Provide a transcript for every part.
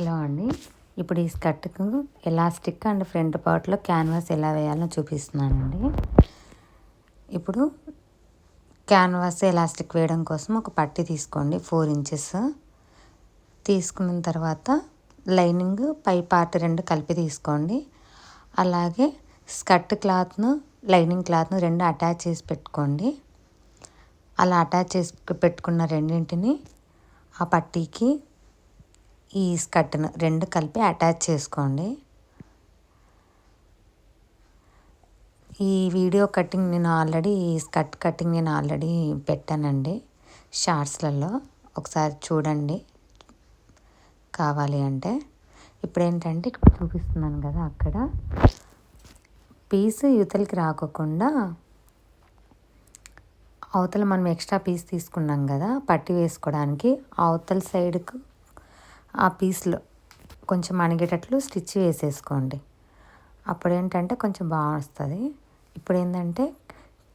Hello అండి ఇప్పుడు ఈ స్కర్ట్కు ఎలాస్టిక్ అండ్ ఫ్రంట్ పార్ట్లో క్యాన్వాస్ ఎలా వేయాలో చూపిస్తున్నానండి. ఇప్పుడు క్యాన్వాస్ ఎలాస్టిక్ వేయడం కోసం ఒక పట్టి తీసుకోండి ఫోర్ ఇంచెస్. తీసుకున్న తర్వాత లైనింగ్ పై పార్ట్ రెండు కలిపి తీసుకోండి. అలాగే స్కర్ట్ క్లాత్ను లైనింగ్ క్లాత్ను రెండు అటాచ్ చేసి పెట్టుకోండి. అలా అటాచ్ చేసి పెట్టుకున్న రెండింటిని ఆ పట్టీకి ఈ స్కర్ట్ను రెండు కలిపి అటాచ్ చేసుకోండి. ఈ వీడియో కటింగ్ నేను ఆల్రెడీ ఈ స్కర్ట్ కటింగ్ నేను ఆల్రెడీ పెట్టానండి షార్ట్స్లలో. ఒకసారి చూడండి కావాలి అంటే. ఇప్పుడు ఏంటంటే ఇప్పుడు చూపిస్తున్నాను కదా అక్కడ. పీస్ యువతలకి రాకోకుండా అవతల మనం ఎక్స్ట్రా పీస్ తీసుకున్నాం కదా పట్టి వేసుకోవడానికి అవతల సైడ్కు ఆ పీస్లో కొంచెం అణిగేటట్లు స్టిచ్ వేసేసుకోండి. అప్పుడు ఏంటంటే కొంచెం బాగుస్తుంది. ఇప్పుడు ఏంటంటే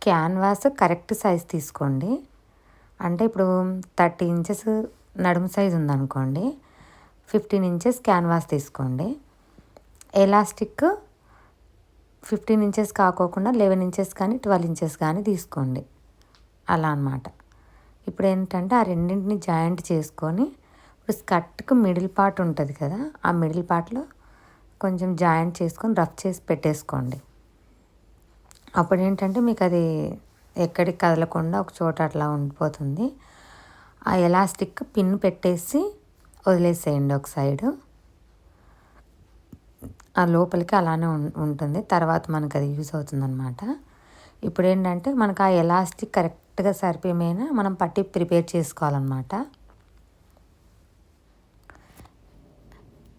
క్యాన్వాస్ కరెక్ట్ సైజ్ తీసుకోండి. అంటే ఇప్పుడు థర్టీ ఇంచెస్ నడుము సైజ్ ఉందనుకోండి ఫిఫ్టీన్ ఇంచెస్ క్యాన్వాస్ తీసుకోండి. ఎలాస్టిక్ ఫిఫ్టీన్ ఇంచెస్ కాకోకుండా లెవెన్ ఇంచెస్ కానీ ట్వెల్వ్ ఇంచెస్ కానీ తీసుకోండి. అలా అనమాట ఇప్పుడు ఏంటంటే ఆ రెండింటిని జాయింట్ చేసుకొని ఇప్పుడు స్కర్ట్కు మిడిల్ పార్ట్ ఉంటుంది కదా ఆ మిడిల్ పార్ట్లో కొంచెం జాయింట్ చేసుకొని రఫ్ చేసి పెట్టేసుకోండి. అప్పుడు ఏంటంటే మీకు అది ఎక్కడికి కదలకుండా ఒక చోట అట్లా ఉండిపోతుంది. ఆ ఎలాస్టిక్ పిన్ పెట్టేసి వదిలేసేయండి ఒక సైడు. ఆ లోపలికి అలానే ఉంటుంది తర్వాత మనకు అది యూస్ అవుతుందన్నమాట. ఇప్పుడు ఏంటంటే మనకు ఆ ఎలాస్టిక్ కరెక్ట్గా సరిపోయేమైనా మనం పట్టి ప్రిపేర్ చేసుకోవాలన్నమాట.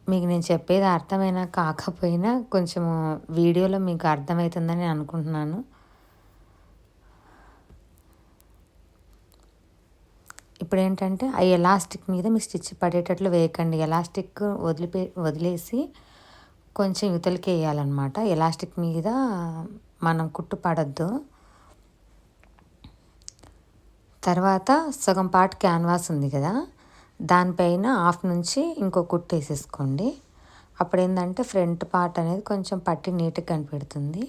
మీకు నేను చెప్పేది అర్థమైనా కాకపోయినా కొంచెం వీడియోలో మీకు అర్థమవుతుందని అనుకుంటున్నాను. ఇప్పుడు ఏంటంటే ఆ ఎలాస్టిక్ మీద మీ స్టిచ్ పడేటట్లు వేయకండి. ఎలాస్టిక్ వదిలిపే వదిలేసి కొంచెం యుతలకి వేయాలన్నమాట ఎలాస్టిక్ మీద మనం కుట్టు పడద్దు. తర్వాత సగం పాటు క్యాన్వాస్ ఉంది కదా? దానిపైన హాఫ్ నుంచి ఇంకో కుట్టు వేసేసుకోండి. అప్పుడు ఏంటంటే ఫ్రంట్ పార్ట్ అనేది కొంచెం పట్టి నీట్గా కనిపెడుతుంది.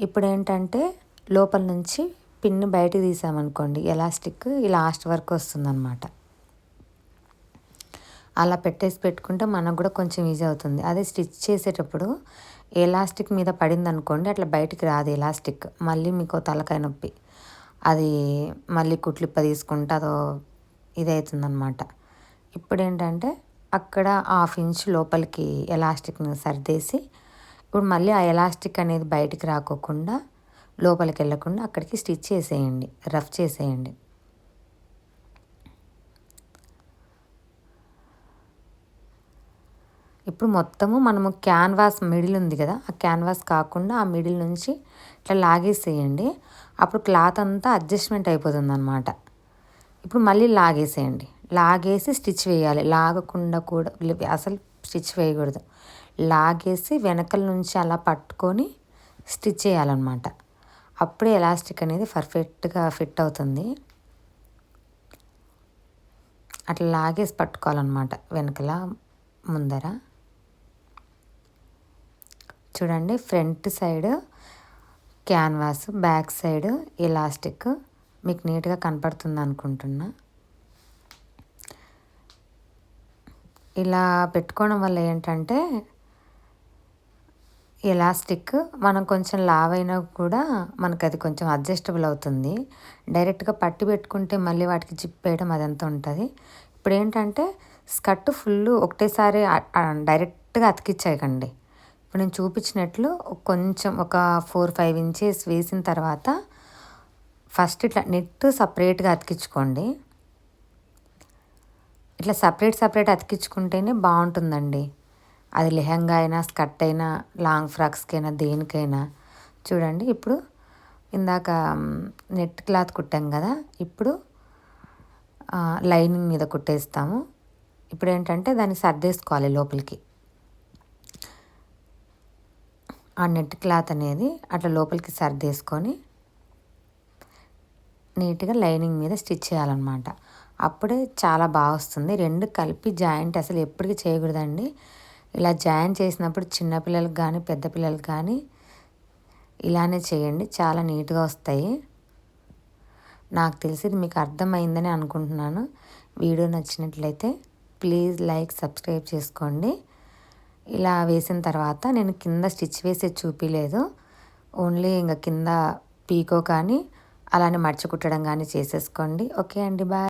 ఇప్పుడు ఏంటంటే లోపల నుంచి పిన్ బయటకు తీసామనుకోండి ఎలాస్టిక్ ఈ లాస్ట్ వరకు వస్తుందన్నమాట. అలా పెట్టేసి పెట్టుకుంటే మనకు కూడా కొంచెం ఈజీ అవుతుంది. అదే స్టిచ్ చేసేటప్పుడు ఎలాస్టిక్ మీద పడింది అనుకోండి అట్లా బయటికి రాదు ఎలాస్టిక్. మళ్ళీ మీకు తలకాయ నొప్పి. అది మళ్ళీ కుట్లిప్ప తీసుకుంటే అదో ఇది అవుతుందన్నమాట ఇప్పుడు ఏంటంటే అక్కడ హాఫ్ ఇంచ్ లోపలికి ఎలాస్టిక్ని సర్దేసి ఇప్పుడు మళ్ళీ ఆ ఎలాస్టిక్ అనేది బయటికి రాకోకుండా లోపలికి వెళ్ళకుండా అక్కడికి స్టిచ్ చేసేయండి రఫ్ చేసేయండి. ఇప్పుడు మొత్తము మనము క్యాన్వాస్ మిడిల్ ఉంది కదా ఆ క్యాన్వాస్ కాకుండా ఆ మిడిల్ నుంచి ఇట్లా లాగేసేయండి. అప్పుడు క్లాత్ అంతా అడ్జస్ట్మెంట్ అయిపోతుంది అనమాట ఇప్పుడు మళ్ళీ లాగేసేయండి. లాగేసి స్టిచ్ వేయాలి. లాగకుండా కూడా అసలు స్టిచ్ వేయకూడదు. లాగేసి వెనకల నుంచి అలా పట్టుకొని స్టిచ్ చేయాలన్నమాట. అప్పుడే ఎలాస్టిక్ అనేది పర్ఫెక్ట్గా ఫిట్ అవుతుంది. అట్లా లాగేసి పట్టుకోవాలన్నమాట వెనకల ముందర. చూడండి front side canvas back side elastic. మీకు నీట్గా కనపడుతుంది అనుకుంటున్నా. ఇలా పెట్టుకోవడం వల్ల ఏంటంటే ఎలాస్టిక్ మనం కొంచెం లావ్ అయినా కూడా మనకు అది కొంచెం అడ్జస్టబుల్ అవుతుంది. డైరెక్ట్గా పట్టి పెట్టుకుంటే మళ్ళీ వాటికి జిప్ వేయడం అదంతా ఉంటుంది. ఇప్పుడు ఏంటంటే స్కర్ట్ ఫుల్ ఒకటేసారి డైరెక్ట్గా అతికిచ్చేయకండి. ఇప్పుడు నేను చూపించినట్లు కొంచెం ఒక ఫోర్ ఫైవ్ ఇంచెస్ వేసిన తర్వాత ఫస్ట్ ఇట్లా నెట్ సపరేట్గా అతికించుకోండి. ఇట్లా సపరేట్ సపరేట్ అతికించుకుంటేనే బాగుంటుందండి. అది లెహంగా అయినా స్కర్ట్ అయినా లాంగ్ ఫ్రాక్స్కైనా దేనికైనా. చూడండి ఇప్పుడు ఇందాక నెట్ క్లాత్ కుట్టాం కదా ఇప్పుడు లైనింగ్ మీద కుట్టేస్తాము. ఇప్పుడు ఏంటంటే దాన్ని సర్దేసుకోవాలి లోపలికి. ఆ నెట్ క్లాత్ అనేది అట్లా లోపలికి సర్దేసుకొని నీట్గా లైనింగ్ మీద స్టిచ్ చేయాలన్నమాట. అప్పుడే చాలా బాగా వస్తుంది. రెండు కలిపి జాయింట్ అసలు ఎప్పటికీ చేయకూడదండి. ఇలా జాయిన్ చేసినప్పుడు చిన్నపిల్లలకు కానీ పెద్ద పిల్లలకు కానీ ఇలానే చేయండి. చాలా నీట్గా వస్తాయి. నాకు తెలిసి మీకు అర్థమైందని అనుకుంటున్నాను. వీడియో నచ్చినట్లయితే ప్లీజ్ లైక్ సబ్స్క్రైబ్ చేసుకోండి. ఇలా వేసిన తర్వాత నేను కింద స్టిచ్ వేసి చూపించలేదు ఓన్లీ ఇంకా కింద పీకో కానీ అలానే మర్చి కుట్టడం కానీ చేసేసుకోండి. ఓకే అండి బాయ్.